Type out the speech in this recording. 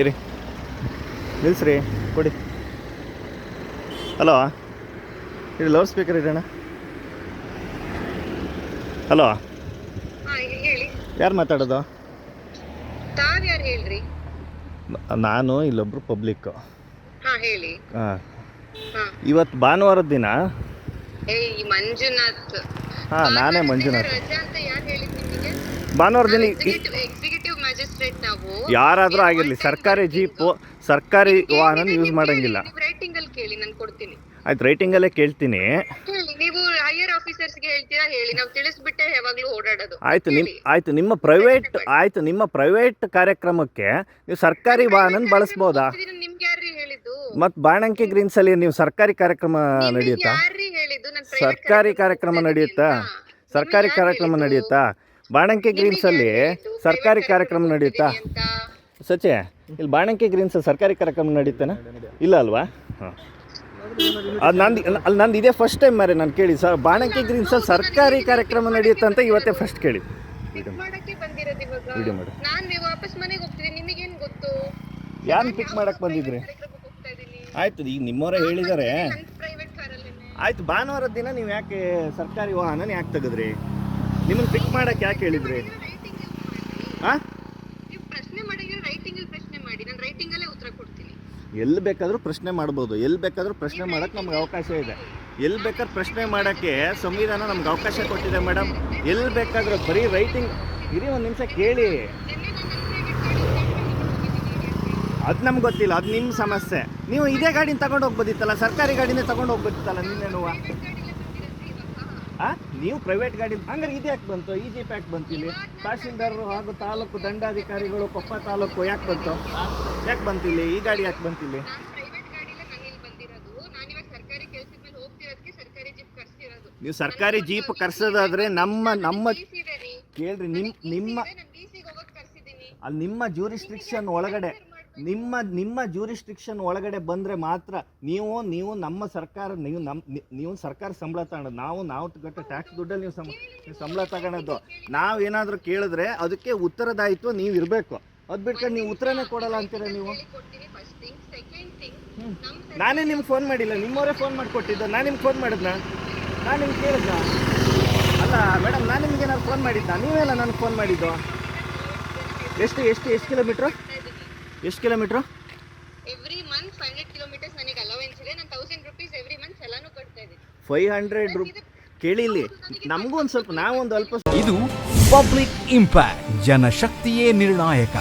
ಇರಿ. ನಿಲ್ಸ್ರಿ ಕೊಡಿ. ಹಲೋ? ಇದು ಲೌಡ್ ಸ್ಪೀಕರ್ ಇಡೋಣ ಹಲೋ? ಯಾರು ಮಾತಾಡೋದು? ತಾವ್ ಯಾರು ಹೇಳ್ರಿ? ನಾನು ಇಲ್ಲೊಬ್ರು ಪಬ್ಲಿಕ್. ಇವತ್ತು ಭಾನುವಾರದ ದಿನ? ಮಂಜುನಾಥ್. ಹಾ ನಾನೇ ಮಂಜುನಾಥ್. ಭಾನುವಾರ ದಿನ ಯಾರಾದರೂ ಆಗಿರಲಿ ಸರ್ಕಾರಿ ಜೀಪು ಸರ್ಕಾರಿ ವಾಹನ ಯೂಸ್ ಮಾಡಂಗಿಲ್ಲ. ರೈಟಿಂಗ್ ಅಲ್ಲಿ ಕೇಳಿ ನಾನು ಕೊಡ್ತೀನಿ. ಆಯ್ತು ರೈಟಿಂಗಲ್ಲೇ ಕೇಳ್ತೀನಿ. ನೀವು ಹೈಯರ್ ಆಫೀಸರ್ಸ್ಗೆ ಹೇಳ್ತೀರಾ ಹೇಳಿ ನಾವು ತಿಳಿಸ್ಬಿಟ್ಟೆ ಯಾವಾಗಲೂ ಓಡಾಡೋದು. ಆಯ್ತು ನಿಮ್ ಆಯ್ತು ನಿಮ್ಮ ಪ್ರೈವೇಟ್ ಆಯ್ತು ನಿಮ್ಮ ಪ್ರೈವೇಟ್ ಕಾರ್ಯಕ್ರಮಕ್ಕೆ ನೀವು ಸರ್ಕಾರಿ ವಾಹನ ಬಳಸ್ಬೋದಾ? ನಿಮ್ಗೆ ಯಾರು ಹೇಳಿದ್ದು? ಮತ್ತು ಬಾಣಂಕಿ ಗ್ರೀನ್ಸ್ ಅಲ್ಲಿ ನೀವು ಸರ್ಕಾರಿ ಕಾರ್ಯಕ್ರಮ ನಡೆಯುತ್ತಾ? ಸರ್ಕಾರಿ ಕಾರ್ಯಕ್ರಮ ನಡೆಯುತ್ತಾ? ಸರ್ಕಾರಿ ಕಾರ್ಯಕ್ರಮ ನಡೆಯುತ್ತಾ? ಬಾಣಂಕಿ ಗ್ರೀನ್ಸ್ ಅಲ್ಲಿ ಸರ್ಕಾರಿ ಕಾರ್ಯಕ್ರಮ ನಡೆಯುತ್ತಾ ಸಚಿ ಇಲ್ಲಿ ಬಾಣಂಕಿ ಗ್ರೀನ್ಸ್ ಸರ್ಕಾರಿ ಕಾರ್ಯಕ್ರಮ ನಡೀತಾನೆ? ಇಲ್ಲ ಅಲ್ವಾ? ಹಾಂ. ಅದು ನಂದು ಅಲ್ಲಿ ನಂದು ಇದೇ ಫಸ್ಟ್ ಟೈಮ್ ಮಾರೆ ನಾನು ಕೇಳಿ. ಸರ್ ಬಾಣಂಕಿ ಗ್ರೀನ್ಸ್ ಸರ್ಕಾರಿ ಕಾರ್ಯಕ್ರಮ ನಡೆಯುತ್ತೆ ಅಂತ ಇವತ್ತೇ ಫಸ್ಟ್ ಕೇಳಿ ವಿಡಿಯೋ ಮಾಡಿ. ಯಾರನ್ನ ಪಿಕ್ ಮಾಡಕ್ಕೆ ಬಂದಿದ್ರಿ? ಆಯ್ತು ಈಗ ನಿಮ್ಮವರೇ ಹೇಳಿದ್ದಾರೆ ಆಯ್ತು ಭಾನುವಾರದ ದಿನ ನೀವು ಯಾಕೆ ಸರ್ಕಾರಿ ವಾಹನ ಯಾಕೆ ತೆಗೆದ್ರಿ? ನಿಮ್ಮನ್ನು ಪಿಕ್ ಮಾಡಕ್ಕೆ ಯಾಕೆ ಹೇಳಿದ್ರಿ? ಹಾಂ ನೀವು ಪ್ರಶ್ನೆ ಮಾಡಿದ್ರೆ ರೈಟಿಂಗ್ ಅಲ್ಲಿ ಪ್ರಶ್ನೆ ಮಾಡಿ. ನಾನು ರೈಟಿಂಗ್ ಅಲ್ಲೇ ಉತ್ತರ ಕೊಡ್ತೀನಿ. ಎಲ್ಲಿ ಬೇಕಾದರೂ ಪ್ರಶ್ನೆ ಮಾಡ್ಬೋದು. ಎಲ್ಲಿ ಬೇಕಾದರೂ ಪ್ರಶ್ನೆ ಮಾಡೋಕ್ಕೆ ನಮ್ಗೆ ಅವಕಾಶ ಇದೆ. ಎಲ್ಲಿ ಬೇಕಾದ್ರೂ ಪ್ರಶ್ನೆ ಮಾಡೋಕ್ಕೆ ಸಂವಿಧಾನ ನಮ್ಗೆ ಅವಕಾಶ ಕೊಟ್ಟಿದೆ ಮೇಡಮ್ ಎಲ್ಲಿ ಬೇಕಾದರೂ ಬರೀ ರೈಟಿಂಗ್ ಇರಿ ಒಂದು ನಿಮಿಷ ಕೇಳಿ. ಅದು ನಮ್ಗೆ ಗೊತ್ತಿಲ್ಲ. ಅದು ನಿಮ್ಮ ಸಮಸ್ಯೆ. ನೀವು ಇದೇ ಗಾಡಿನ ತಗೊಂಡು ಹೋಗ್ಬೋದಿತ್ತಲ್ಲ? ಸರ್ಕಾರಿ ಗಾಡಿನೇ ತಗೊಂಡು ಹೋಗ್ಬೋದಿತ್ತಲ್ಲ ನಿನ್ನೆ ಆ ನೀವು ಪ್ರೈವೇಟ್ ಗಾಡಿ ಹಂಗಾರೆ ಇದು ಯಾಕೆ ಬಂತು? ಈ ಜೀಪ್ ಯಾಕೆ ಬಂತು ಇಲ್ಲಿ? ತಹಶೀಲ್ದಾರರು ಹಾಗೂ ತಾಲೂಕು ದಂಡಾಧಿಕಾರಿಗಳು ಕೊಪ್ಪ ತಾಲೂಕು ಯಾಕೆ ಬಂತು? ಯಾಕೆ ಬಂತು ಇಲ್ಲಿ? ಈ ಗಾಡಿ ಯಾಕೆ ಬಂತು ಇಲ್ಲಿ? ನೀವು ಸರ್ಕಾರಿ ಜೀಪ್ ಕರ್ಸೋದಾದ್ರೆ ನಮ್ಮ ನಮ್ಮ ಕೇಳ್ರಿ ನಿಮ್ಮ ನಿಮ್ಮ ಅಲ್ಲಿ ನಿಮ್ಮ ಜೂರಿಸ್ಟ್ರಿಕ್ಷನ್ ಒಳಗಡೆ ನಿಮ್ಮ ನಿಮ್ಮ ಜ್ಯೂರಿಸ್ಟ್ರಿಕ್ಷನ್ ಒಳಗಡೆ ಬಂದರೆ ಮಾತ್ರ ನೀವು ನೀವು ನಮ್ಮ ಸರ್ಕಾರ ನೀವು ನಮ್ಮ ನೀವು ಸರ್ಕಾರ ಸಂಬಳ ತಗೊಂಡು ನಾವು ನಾವು ಗಟ್ಟ ಟ್ಯಾಕ್ಸ್ ದುಡ್ಡಲ್ಲಿ ನೀವು ನೀವು ಸಂಬಳ ತಗೊಳೋದು. ನಾವು ಏನಾದರೂ ಕೇಳಿದ್ರೆ ಅದಕ್ಕೆ ಉತ್ತರದಾಯಿತ್ವ ನೀವು ಇರಬೇಕು. ಅದು ಬಿಟ್ಕೊಂಡು ನೀವು ಉತ್ತರನೇ ಕೊಡಲ್ಲ ಅಂತೀರ ನೀವು? ನಾನೇ ನಿಮ್ಗೆ ಫೋನ್ ಮಾಡಿಲ್ಲ. ನಿಮ್ಮವರೇ ಫೋನ್ ಮಾಡಿಕೊಟ್ಟಿದ್ದು. ನಾನು ನಿಮ್ಗೆ ಫೋನ್ ಮಾಡಿದ್ನ? ನಾನು ನಿಮ್ಗೆ ಕೇಳಿದ್ನ? ಅಲ್ಲ ಮೇಡಮ್ ನಾನು ನಿಮ್ಗೆ ಏನಾದ್ರು ಫೋನ್ ಮಾಡಿದ್ದ ನೀವೇನ ನನಗೆ ಫೋನ್ ಮಾಡಿದ್ದು. ಎಷ್ಟು ಎಷ್ಟು ಎಷ್ಟು ಕಿಲೋಮೀಟ್ರು ಎಷ್ಟು kilometre? Every month five hundred kilometres ನನಗೆ ಅಲವೆನ್ಸ್ ಇದೆ. ನಾನು ತೌಸಂಡ್ ರುಪೀಸ್ ಎವ್ರಿ ಮಂತ್ ಎಲ್ಲಾನು ಕಟ್ತಾ ಇದ್ದೀನಿ. ಫೈವ್ ಹಂಡ್ರೆಡ್ ರು ಕೇಳಿ ಇಲ್ಲಿ. ನಮಗೂ ಒಂದು ಸ್ವಲ್ಪ ನಾವೊಂದು ಅಲ್ಪ ಇದು ಪಬ್ಲಿಕ್ ಇಂಪ್ಯಾಕ್ಟ್ ಜನಶಕ್ತಿಯೇ ನಿರ್ಣಾಯಕ.